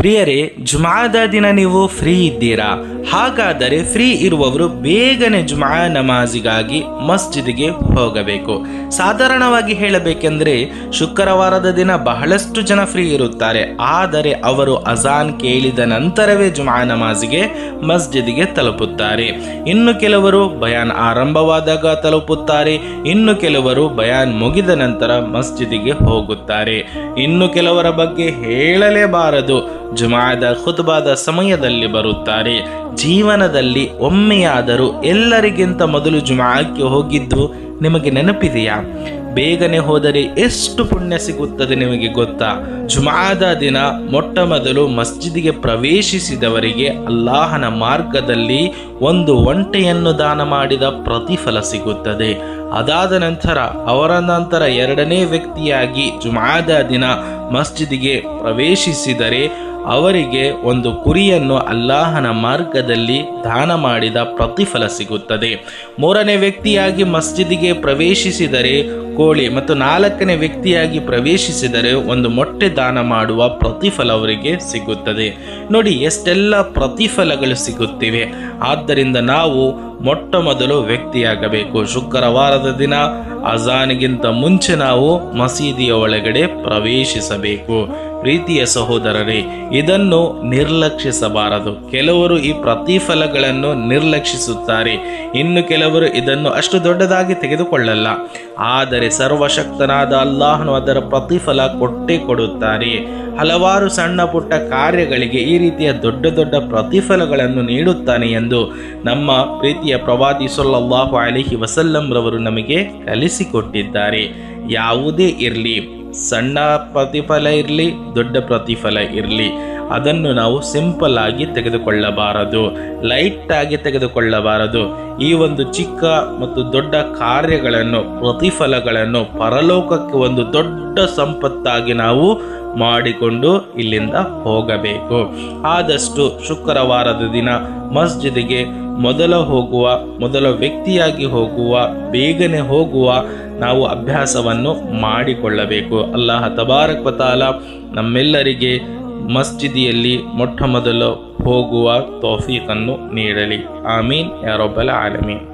ಪ್ರಿಯರೇ ಜುಮಾದ ದಿನ ನೀವು ಫ್ರೀ ಇದ್ದೀರಾ? ಹಾಗಾದರೆ ಫ್ರೀ ಇರುವವರು ಬೇಗನೆ ಜುಮಾ ನಮಾಜಿಗಾಗಿ ಮಸ್ಜಿದ್ಗೆ ಹೋಗಬೇಕು. ಸಾಧಾರಣವಾಗಿ ಹೇಳಬೇಕೆಂದರೆ, ಶುಕ್ರವಾರದ ದಿನ ಬಹಳಷ್ಟು ಜನ ಫ್ರೀ ಇರುತ್ತಾರೆ. ಆದರೆ ಅವರು ಅಜಾನ್ ಕೇಳಿದ ನಂತರವೇ ಜುಮಾ ನಮಾಜಿಗೆ ಮಸ್ಜಿದ್ಗೆ ತಲುಪುತ್ತಾರೆ. ಇನ್ನು ಕೆಲವರು ಬಯಾನ್ ಆರಂಭವಾದಾಗ ತಲುಪುತ್ತಾರೆ. ಇನ್ನು ಕೆಲವರು ಬಯಾನ್ ಮುಗಿದ ನಂತರ ಮಸ್ಜಿದಿಗೆ ಹೋಗುತ್ತಾರೆ. ಇನ್ನು ಕೆಲವರ ಬಗ್ಗೆ ಹೇಳಲೇಬಾರದು. ಜುಮಾದ ಖುತ್ಬಾದ ಸಮಯದಲ್ಲಿ ಬರುತ್ತಾರೆ. ಜೀವನದಲ್ಲಿ ಒಮ್ಮೆಯಾದರೂ ಎಲ್ಲರಿಗಿಂತ ಮೊದಲು ಜುಮಾಕ್ಕೆ ಹೋಗಿದ್ದು ನಿಮಗೆ ನೆನಪಿದೆಯಾ? ಬೇಗನೆ ಹೋದರೆ ಎಷ್ಟು ಪುಣ್ಯ ಸಿಗುತ್ತದೆ ನಿಮಗೆ ಗೊತ್ತಾ? ಜುಮಾದ ದಿನ ಮೊಟ್ಟ ಮೊದಲು ಮಸ್ಜಿದಿಗೆ ಪ್ರವೇಶಿಸಿದವರಿಗೆ ಅಲ್ಲಾಹನ ಮಾರ್ಗದಲ್ಲಿ ಒಂದು ಒಂಟೆಯನ್ನು ದಾನ ಮಾಡಿದ ಪ್ರತಿಫಲ ಸಿಗುತ್ತದೆ. ಅದಾದ ನಂತರ ಅವರ ನಂತರ ಎರಡನೇ ವ್ಯಕ್ತಿಯಾಗಿ ಜುಮಾದ ದಿನ ಮಸ್ಜಿದಿಗೆ ಪ್ರವೇಶಿಸಿದರೆ ಅವರಿಗೆ ಒಂದು ಕುರಿಯನ್ನು ಅಲ್ಲಾಹನ ಮಾರ್ಗದಲ್ಲಿ ದಾನ ಮಾಡಿದ ಪ್ರತಿಫಲ ಸಿಗುತ್ತದೆ. ಮೂರನೇ ವ್ಯಕ್ತಿಯಾಗಿ ಮಸ್ಜಿದಿಗೆ ಪ್ರವೇಶಿಸಿದರೆ ಕೋಳಿ ಮತ್ತು ನಾಲ್ಕನೇ ವ್ಯಕ್ತಿಯಾಗಿ ಪ್ರವೇಶಿಸಿದರೆ ಒಂದು ಮೊಟ್ಟೆ ದಾನ ಮಾಡುವ ಪ್ರತಿಫಲ ಅವರಿಗೆ ಸಿಗುತ್ತದೆ. ನೋಡಿ, ಎಷ್ಟೆಲ್ಲ ಪ್ರತಿಫಲಗಳು ಸಿಗುತ್ತಿವೆ. ಆದ್ದರಿಂದ ನಾವು ಮೊಟ್ಟ ಮೊದಲು ವ್ಯಕ್ತಿಯಾಗಬೇಕು. ಶುಕ್ರವಾರದ ದಿನ ಅಜಾನ್ಗಿಂತ ಮುಂಚೆ ನಾವು ಮಸೀದಿಯ ಒಳಗಡೆ ಪ್ರವೇಶಿಸಬೇಕು. ಪ್ರೀತಿಯ ಸಹೋದರರೇ, ಇದನ್ನು ನಿರ್ಲಕ್ಷಿಸಬಾರದು. ಕೆಲವರು ಈ ಪ್ರತಿಫಲಗಳನ್ನು ನಿರ್ಲಕ್ಷಿಸುತ್ತಾರೆ. ಇನ್ನು ಕೆಲವರು ಇದನ್ನು ಅಷ್ಟು ದೊಡ್ಡದಾಗಿ ತೆಗೆದುಕೊಳ್ಳಲ್ಲ. ಆದರೆ ಸರ್ವಶಕ್ತನಾದ ಅಲ್ಲಾಹನು ಅದರ ಪ್ರತಿಫಲ ಕೊಟ್ಟೇ ಕೊಡುತ್ತಾರೆ. ಹಲವಾರು ಸಣ್ಣ ಪುಟ್ಟ ಕಾರ್ಯಗಳಿಗೆ ಈ ರೀತಿಯ ದೊಡ್ಡ ದೊಡ್ಡ ಪ್ರತಿಫಲಗಳನ್ನು ನೀಡುತ್ತಾನೆ ಎಂದು ನಮ್ಮ ಪ್ರೀತಿಯ ಪ್ರವಾದಿ ಸೊಲ್ಲಾಹು ಅಲಿಹಿ ವಸಲ್ಲಂ ರವರು ನಮಗೆ ಕಲಿಸಿಕೊಟ್ಟಿದ್ದಾರೆ. ಯಾವುದೇ ಇರಲಿ, ಸಣ್ಣ ಪ್ರತಿಫಲ ಇರಲಿ, ದೊಡ್ಡ ಪ್ರತಿಫಲ ಇರಲಿ ಅದನ್ನು ನಾವು ಸಿಂಪಲ್ ಆಗಿ ತೆಗೆದುಕೊಳ್ಳಬಾರದು, ಲೈಟ್ ಆಗಿ ತೆಗೆದುಕೊಳ್ಳಬಾರದು. ಈ ಒಂದು ಚಿಕ್ಕ ಮತ್ತು ದೊಡ್ಡ ಕಾರ್ಯಗಳನ್ನು, ಪ್ರತಿಫಲಗಳನ್ನು ಪರಲೋಕಕ್ಕೆ ಒಂದು ದೊಡ್ಡ ಸಂಪತ್ತಾಗಿ ನಾವು ಮಾಡಿಕೊಂಡು ಇಲ್ಲಿಂದ ಹೋಗಬೇಕು. ಆದಷ್ಟು ಶುಕ್ರವಾರದ ದಿನ ಮಸ್ಜಿದಿಗೆ ಮೊದಲ ಹೋಗುವ, ಮೊದಲ ವ್ಯಕ್ತಿಯಾಗಿ ಹೋಗುವ, ಬೇಗನೆ ಹೋಗುವ ನಾವು ಅಭ್ಯಾಸವನ್ನು ಮಾಡಿಕೊಳ್ಳಬೇಕು. ಅಲ್ಲಾಹ ತಬಾರಕ್ ಪತಾಲ ನಮ್ಮೆಲ್ಲರಿಗೆ ಮಸ್ಜಿದಿಯಲ್ಲಿ ಮೊಟ್ಟ ಮೊದಲು ಹೋಗುವ ತೋಫೀಕನ್ನು ನೀಡಲಿ. ಆಮೀನ್. ಯಾರೊಬ್ಬಲ ಆಲಮೀನ್.